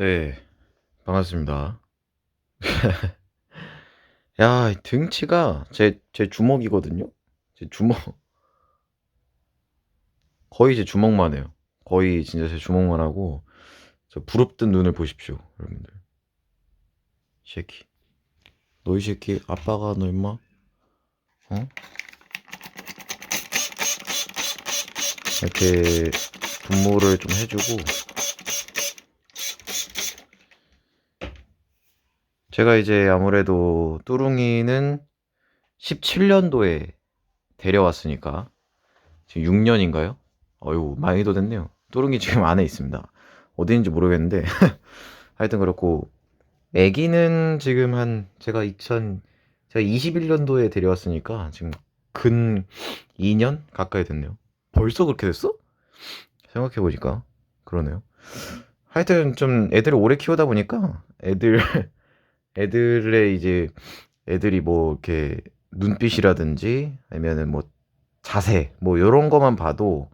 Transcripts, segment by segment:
네, 반갑습니다. 야, 이 등치가 제, 제 주먹이거든요? 제 주먹, 거의 제 주먹만 해요. 거의 진짜 제 주먹만 하고, 저 부릅뜬 눈을 보십시오, 여러분들. 이 새끼. 너 이 새끼, 아빠가 너 임마, 어? 이렇게 분모를 좀 해주고, 제가 이제 아무래도 뚜룽이는 17년도에 데려왔으니까 지금 6년인가요? 어유 많이도 됐네요. 뚜룽이 지금 안에 있습니다. 어디인지 모르겠는데 하여튼 그렇고 애기는 지금 한 제가 2000 제가 21년도에 데려왔으니까 지금 근 2년 가까이 됐네요. 벌써 그렇게 됐어? 생각해 보니까 그러네요. 하여튼 좀 애들을 오래 키우다 보니까 애들 애들의 이제 애들이 뭐 이렇게 눈빛이라든지 아니면은 뭐 자세 뭐 요런 거만 봐도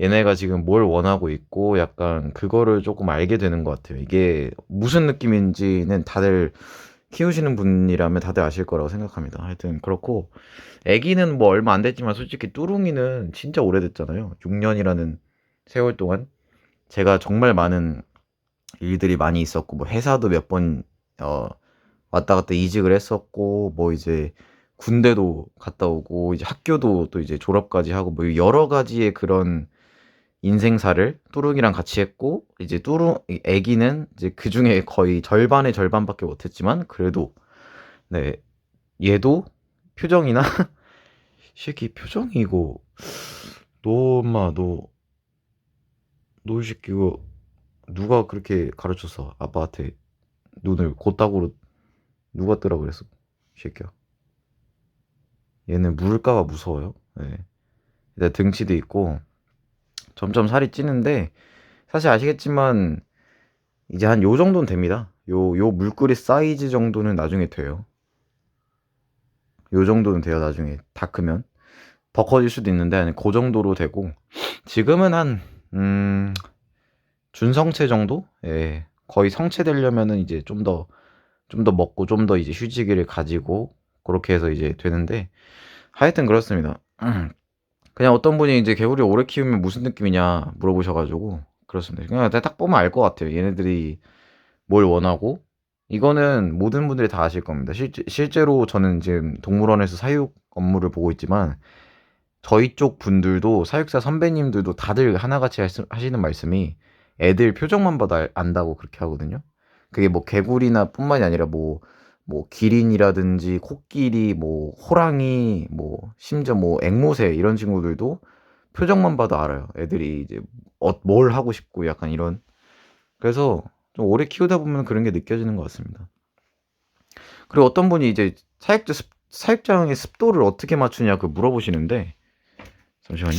얘네가 지금 뭘 원하고 있고 약간 그거를 조금 알게 되는 것 같아요. 이게 무슨 느낌인지는 다들 키우시는 분이라면 다들 아실 거라고 생각합니다. 하여튼 그렇고 애기는 뭐 얼마 안 됐지만 솔직히 뚜룽이는 진짜 오래됐잖아요. 6년이라는 세월 동안 제가 정말 많은 일들이 많이 있었고 뭐 회사도 몇번 어, 왔다 갔다 이직을 했었고, 뭐 이제 군대도 갔다 오고, 이제 학교도 또 이제 졸업까지 하고, 뭐 여러 가지의 그런 인생사를 뚜룩이랑 같이 했고, 이제 뚜룩, 애기는 이제 그 중에 거의 절반의 절반밖에 못했지만, 그래도, 네, 얘도 표정이나, 새끼 표정이 이거, 너 엄마, 너, 너 이 새끼 이거, 누가 그렇게 가르쳤어? 아빠한테 눈을 곧다구로 누가 뜨라 그랬어? 이 새끼야. 얘는 물을까봐 무서워요. 네. 일단 등치도 있고 점점 살이 찌는데 사실 아시겠지만 이제 한 요 정도는 됩니다. 요, 요 물그릇 사이즈 정도는 나중에 돼요. 요 정도는 돼요, 나중에. 다 크면. 더 커질 수도 있는데, 그 정도로 되고, 지금은 한, 음, 준성체 정도? 예. 거의 성체되려면은 이제 좀 더, 좀 더 먹고 좀 더 이제 휴지기를 가지고 그렇게 해서 이제 되는데 하여튼 그렇습니다. 그냥 어떤 분이 이제 개구리 오래 키우면 무슨 느낌이냐 물어보셔가지고 그렇습니다. 그냥 딱 보면 알 것 같아요. 얘네들이 뭘 원하고 이거는 모든 분들이 다 아실 겁니다. 실제, 실제로 저는 지금 동물원에서 사육 업무를 보고 있지만 저희 쪽 분들도 사육사 선배님들도 다들 하나같이 하시는 말씀이 애들 표정만 봐도 안다고 그렇게 하거든요. 그게 뭐 개구리나 뿐만이 아니라 뭐, 뭐 기린이라든지 코끼리, 뭐 호랑이, 뭐 심지어 뭐 앵무새 이런 친구들도 표정만 봐도 알아요. 애들이 이제 어, 뭘 하고 싶고 약간 이런. 그래서 좀 오래 키우다 보면 그런 게 느껴지는 것 같습니다. 그리고 어떤 분이 이제 사육자 습, 사육장의 습도를 어떻게 맞추냐 그 물어보시는데 잠시만요.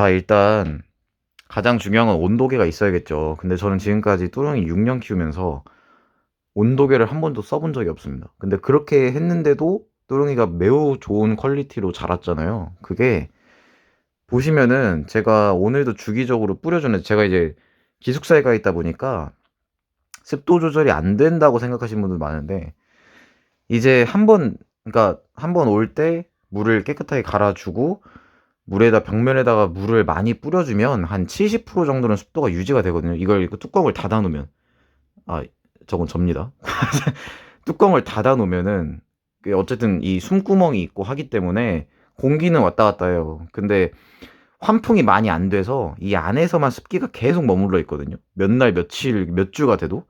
자, 일단 가장 중요한 건 온도계가 있어야겠죠. 근데 저는 지금까지 뚜렁이 6년 키우면서 온도계를 한 번도 써본 적이 없습니다. 근데 그렇게 했는데도 뚜렁이가 매우 좋은 퀄리티로 자랐잖아요. 그게 보시면은 제가 오늘도 주기적으로 뿌려주는 제가 이제 기숙사에 가 있다 보니까 습도 조절이 안 된다고 생각하시는 분들 많은데 이제 한번 그러니까 한 번 올 때 물을 깨끗하게 갈아주고 물에다 벽면에다가 물을 많이 뿌려주면 한 70% 정도는 습도가 유지가 되거든요. 이걸 뚜껑을 닫아 놓으면 아 저건 접니다. 뚜껑을 닫아 놓으면은 그 어쨌든 이 숨구멍이 있고 하기 때문에 공기는 왔다 갔다 해요. 근데 환풍이 많이 안 돼서 이 안에서만 습기가 계속 머물러 있거든요. 몇 날, 며칠, 몇 주가 돼도.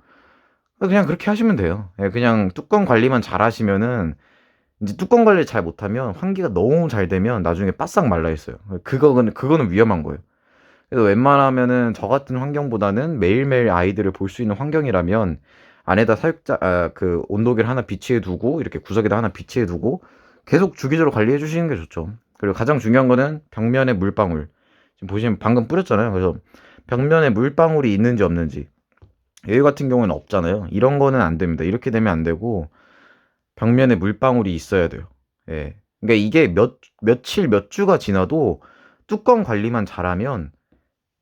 그냥 그렇게 하시면 돼요. 예, 그냥 뚜껑 관리만 잘 하시면은 이제 뚜껑 관리 잘 못하면 환기가 너무 잘 되면 나중에 바싹 말라 있어요. 그거는 그거는 위험한 거예요. 그래서 웬만하면은 저 같은 환경보다는 매일매일 아이들을 볼 수 있는 환경이라면 안에다 사육자 아, 그 온도계를 하나 비치해 두고 이렇게 구석에다 하나 비치해 두고 계속 주기적으로 관리해 주시는 게 좋죠. 그리고 가장 중요한 거는 벽면에 물방울. 지금 보시면 방금 뿌렸잖아요. 그래서 벽면에 물방울이 있는지 없는지. 여기 같은 경우는 없잖아요. 이런 거는 안 됩니다. 이렇게 되면 안 되고 벽면에 물방울이 있어야 돼요. 예. 그러니까 이게 몇 며칠 몇 주가 지나도 뚜껑 관리만 잘하면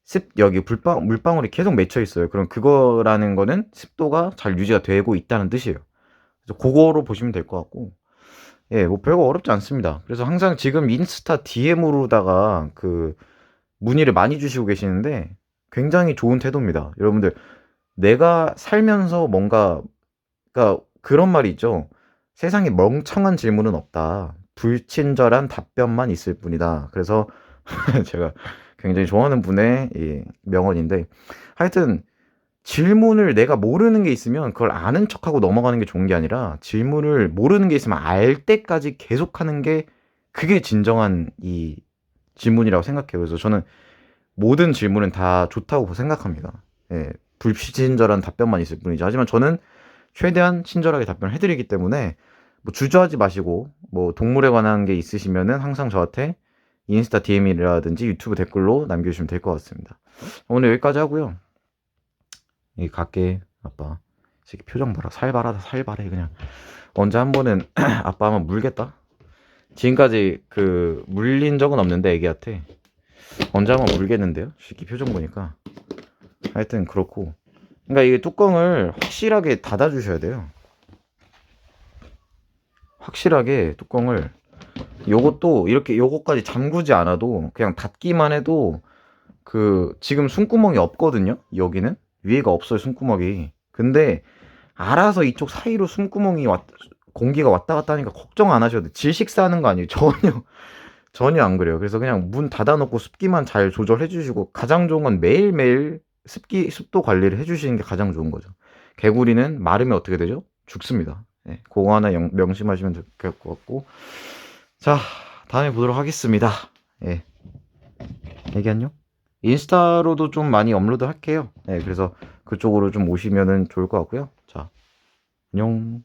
습 여기 불방 물방울이 계속 맺혀 있어요. 그럼 그거라는 거는 습도가 잘 유지가 되고 있다는 뜻이에요. 그래서 그거로 보시면 될 것 같고 예, 뭐 별거 어렵지 않습니다. 그래서 항상 지금 인스타 DM으로다가 그 문의를 많이 주시고 계시는데 굉장히 좋은 태도입니다. 여러분들 내가 살면서 뭔가 그러니까 그런 말이 있죠. 세상에 멍청한 질문은 없다. 불친절한 답변만 있을 뿐이다. 그래서 제가 굉장히 좋아하는 분의 이 명언인데 하여튼 질문을 내가 모르는 게 있으면 그걸 아는 척하고 넘어가는 게 좋은 게 아니라 질문을 모르는 게 있으면 알 때까지 계속 하는 게 그게 진정한 이 질문이라고 생각해요. 그래서 저는 모든 질문은 다 좋다고 생각합니다. 예, 불친절한 답변만 있을 뿐이지. 하지만 저는 최대한 친절하게 답변을 해드리기 때문에 뭐 주저하지 마시고 뭐 동물에 관한 게 있으시면은 항상 저한테 인스타 DM이라든지 유튜브 댓글로 남겨주시면 될 것 같습니다. 오늘 여기까지 하고요. 이 갈게 아빠. 이 새끼 표정 봐라 살발하다 살발해 그냥. 언제 한 번은 아빠 한번 물겠다. 지금까지 그 물린 적은 없는데 애기한테 언제 한번 물겠는데요? 이 새끼 표정 보니까. 하여튼 그렇고. 그러니까 이게 뚜껑을 확실하게 닫아 주셔야 돼요. 확실하게 뚜껑을 요것도 이렇게 요거까지 잠그지 않아도 그냥 닫기만 해도 그 지금 숨구멍이 없거든요. 여기는 위에가 없어요 숨구멍이. 근데 알아서 이쪽 사이로 숨구멍이 왔 공기가 왔다 갔다 하니까 걱정 안 하셔도 돼. 질식사 하는 거 아니에요. 전혀 전혀 안 그래요. 그래서 그냥 문 닫아 놓고 습기만 잘 조절해 주시고 가장 좋은 건 매일매일 습기 습도 관리를 해 주시는 게 가장 좋은 거죠. 개구리는 마르면 어떻게 되죠? 죽습니다. 예, 그거 하나 영- 명심하시면 될 것 같고 자 다음에 보도록 하겠습니다. 예, 얘기 안녕. 인스타로도 좀 많이 업로드 할게요. 예, 그래서 그쪽으로 좀 오시면은 좋을 것 같고요. 자, 안녕.